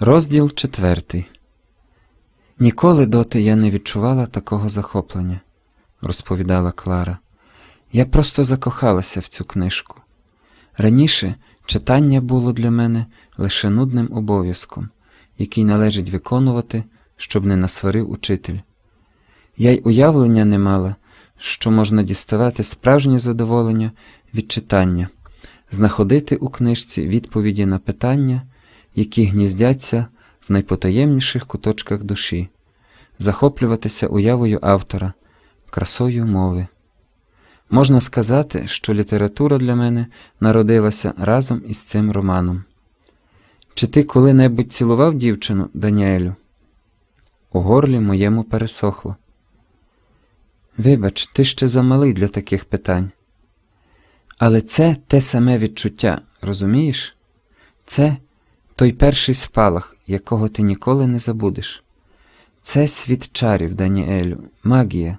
Розділ четвертий. Ніколи доти я не відчувала такого захоплення, розповідала Клара. Я просто закохалася в цю книжку. Раніше читання було для мене лише нудним обов'язком, який належить виконувати, щоб не насварив учитель. Я й уявлення не мала, що можна діставати справжнє задоволення від читання, знаходити у книжці відповіді на питання, які гніздяться в найпотаємніших куточках душі, захоплюватися уявою автора, красою мови. Можна сказати, що література для мене народилася разом із цим романом. Чи ти коли-небудь цілував дівчину, Даніелю? У горлі моєму пересохло. Вибач, ти ще замалий для таких питань. Але це те саме відчуття, розумієш? Це той перший спалах, якого ти ніколи не забудеш. Це світ чарів, Даніелю, магія.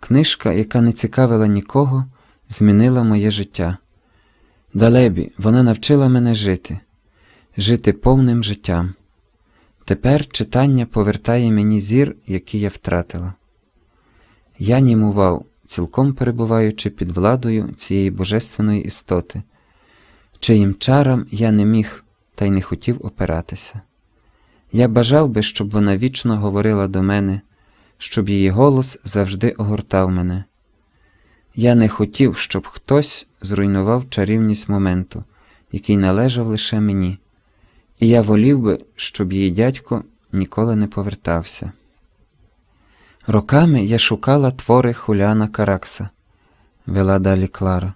Книжка, яка не цікавила нікого, змінила моє життя. Далебі, вона навчила мене жити, жити повним життям. Тепер читання повертає мені зір, який я втратила. Я німував, цілком перебуваючи під владою цієї божественної істоти, чиїм чарам я не міг та й не хотів опиратися. Я бажав би, щоб вона вічно говорила до мене, щоб її голос завжди огортав мене. Я не хотів, щоб хтось зруйнував чарівність моменту, який належав лише мені, і я волів би, щоб її дядько ніколи не повертався. Роками я шукала твори Хуляна Каракса, вела далі Клара.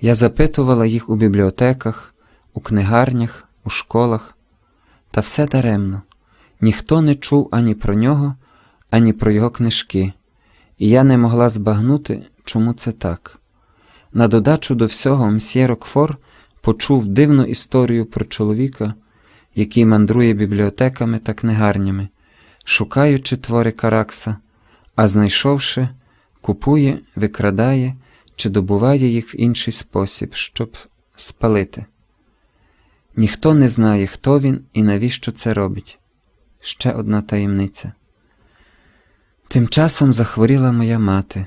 Я запитувала їх у бібліотеках, у книгарнях, у школах, та все даремно. Ніхто не чув ані про нього, ані про його книжки, і я не могла збагнути, чому це так. На додачу до всього, мсьє Рокфор почув дивну історію про чоловіка, який мандрує бібліотеками та книгарнями, шукаючи твори Каракса, а знайшовши, купує, викрадає чи добуває їх в інший спосіб, щоб спалити. Ніхто не знає, хто він і навіщо це робить. Ще одна таємниця. Тим часом захворіла моя мати.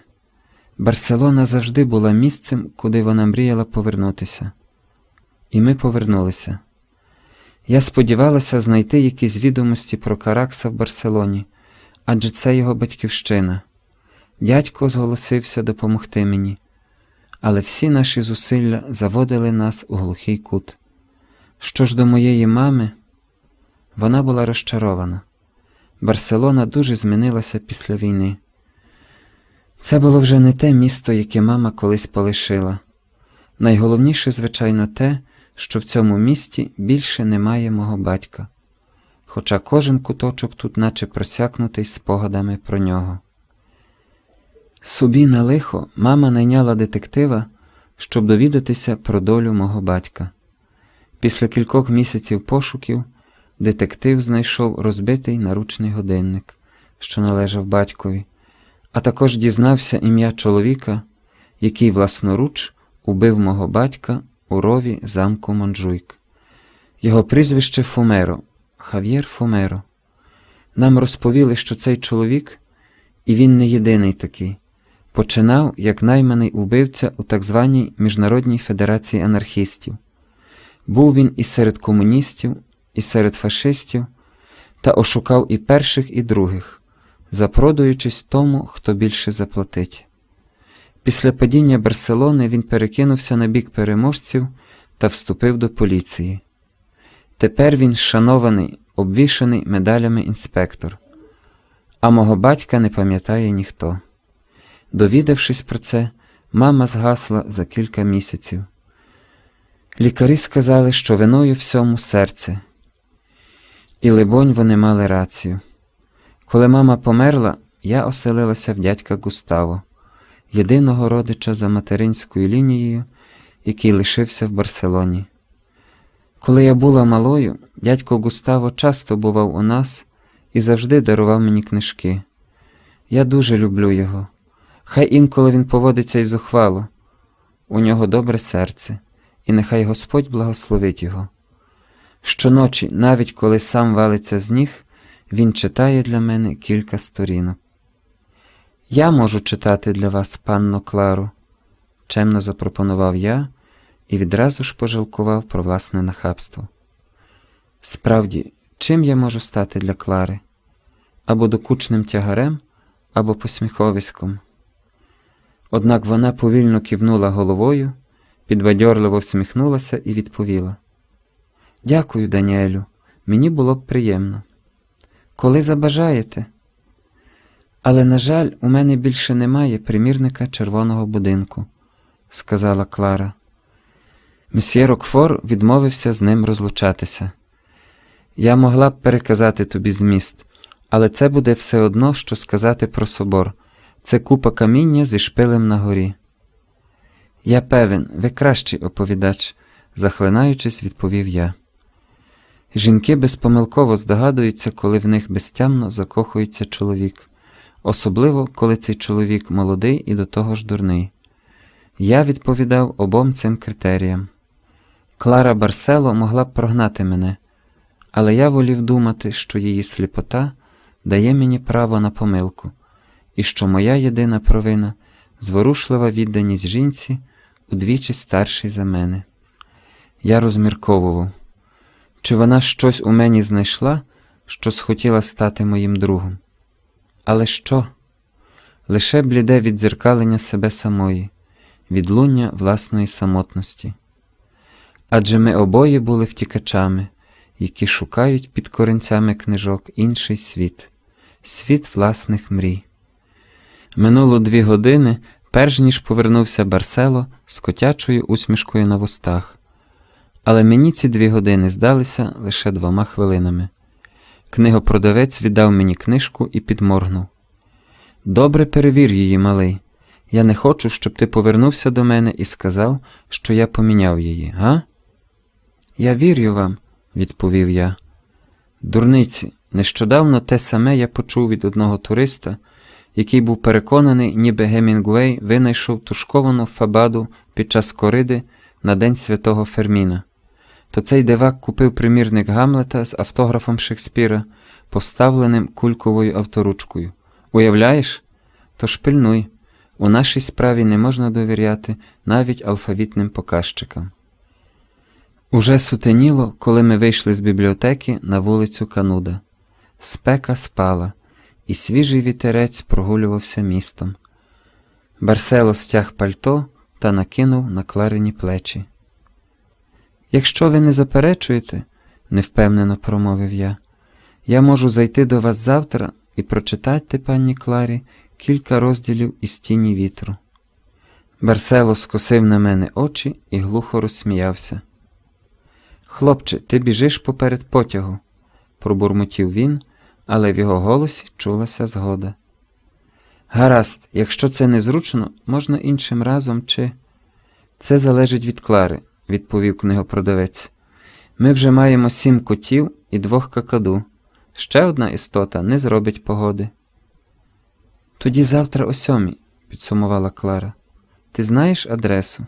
Барселона завжди була місцем, куди вона мріяла повернутися. І ми повернулися. Я сподівалася знайти якісь відомості про Каракса в Барселоні, адже це його батьківщина. Дядько зголосився допомогти мені, але всі наші зусилля заводили нас у глухий кут. Що ж до моєї мами, вона була розчарована. Барселона дуже змінилася після війни. Це було вже не те місто, яке мама колись полишила. Найголовніше, звичайно, те, що в цьому місті більше немає мого батька, хоча кожен куточок тут наче просякнутий спогадами про нього. Собі на лихо мама найняла детектива, щоб довідатися про долю мого батька. Після кількох місяців пошуків детектив знайшов розбитий наручний годинник, що належав батькові, а також дізнався ім'я чоловіка, який власноруч убив мого батька у рові замку Монджуйк. Його прізвище Фомеро, Хав'єр Фомеро. Нам розповіли, що цей чоловік, і він не єдиний такий, починав як найманий убивця у так званій Міжнародній Федерації анархістів. Був він і серед комуністів, і серед фашистів, та ошукав і перших, і других, запродаючись тому, хто більше заплатить. Після падіння Барселони він перекинувся на бік переможців та вступив до поліції. Тепер він шанований, обвішаний медалями інспектор, а мого батька не пам'ятає ніхто. Довідавшись про це, мама згасла за кілька місяців. Лікарі сказали, що виною всьому серце. І, либонь, вони мали рацію. Коли мама померла, я оселилася в дядька Густаво, єдиного родича за материнською лінією, який лишився в Барселоні. Коли я була малою, дядько Густаво часто бував у нас і завжди дарував мені книжки. Я дуже люблю його. Хай інколи він поводиться й зухвало. У нього добре серце, і нехай Господь благословить його. Щоночі, навіть коли сам валиться з ніг, він читає для мене кілька сторінок. Я можу читати для вас, панно Клару, чемно запропонував я і відразу ж пожалкував про власне нахабство. Справді, чим я можу стати для Клари? Або докучним тягарем, або посміховиськом. Однак вона повільно кивнула головою, підбадьорливо всміхнулася і відповіла: Дякую, Даніелю, мені було б приємно. Коли забажаєте. Але, на жаль, у мене більше немає примірника червоного будинку, сказала Клара. Месьє Рокфор відмовився з ним розлучатися. Я могла б переказати тобі зміст, але це буде все одно, що сказати про собор. Це купа каміння зі шпилем на горі. Я певен, ви кращий оповідач, захлинаючись, відповів я. Жінки безпомилково здогадуються, коли в них безтямно закохується чоловік, особливо коли цей чоловік молодий і до того ж дурний. Я відповідав обом цим критеріям. Клара Барсело могла б прогнати мене, але я волів думати, що її сліпота дає мені право на помилку, і що моя єдина провина зворушлива відданість жінці, удвічі старшій за мене. Я розмірковував, чи вона щось у мені знайшла, що схотіла стати моїм другом. Але що? Лише бліде віддзеркалення себе самої, відлуння власної самотності. Адже ми обоє були втікачами, які шукають під корінцями книжок інший світ, світ власних мрій. Минуло дві години, перш ніж повернувся Барсело з котячою усмішкою на вустах. Але мені ці дві години здалися лише двома хвилинами. Книгопродавець віддав мені книжку і підморгнув. Добре перевір її, малий. Я не хочу, щоб ти повернувся до мене і сказав, що я поміняв її, га? Я вірю вам, відповів я. Дурниці, нещодавно те саме я почув від одного туриста, який був переконаний, ніби Гемінгуей винайшов тушковану фабаду під час кориди на День святого Ферміна. То цей дивак купив примірник Гамлета з автографом Шекспіра, поставленим кульковою авторучкою. Уявляєш? Тож пильнуй, у нашій справі не можна довіряти навіть алфавітним показчикам. Уже сутеніло, коли ми вийшли з бібліотеки на вулицю Кануда. Спека спала, і свіжий вітерець прогулювався містом. Барсело стяг пальто та накинув на кларині плечі. Якщо ви не заперечуєте, невпевнено промовив я, я можу зайти до вас завтра і прочитати пані Кларі кілька розділів із тіні вітру. Барсело скосив на мене очі і глухо розсміявся. Хлопче, ти біжиш поперед потягу, пробурмотів він, але в його голосі чулася згода. Гаразд, якщо це незручно, можна іншим разом чи. Це залежить від Клари, відповів книгопродавець. Ми вже маємо сім котів і двох какаду. Ще одна істота не зробить погоди. Тоді завтра о сьомій, підсумувала Клара. Ти знаєш адресу?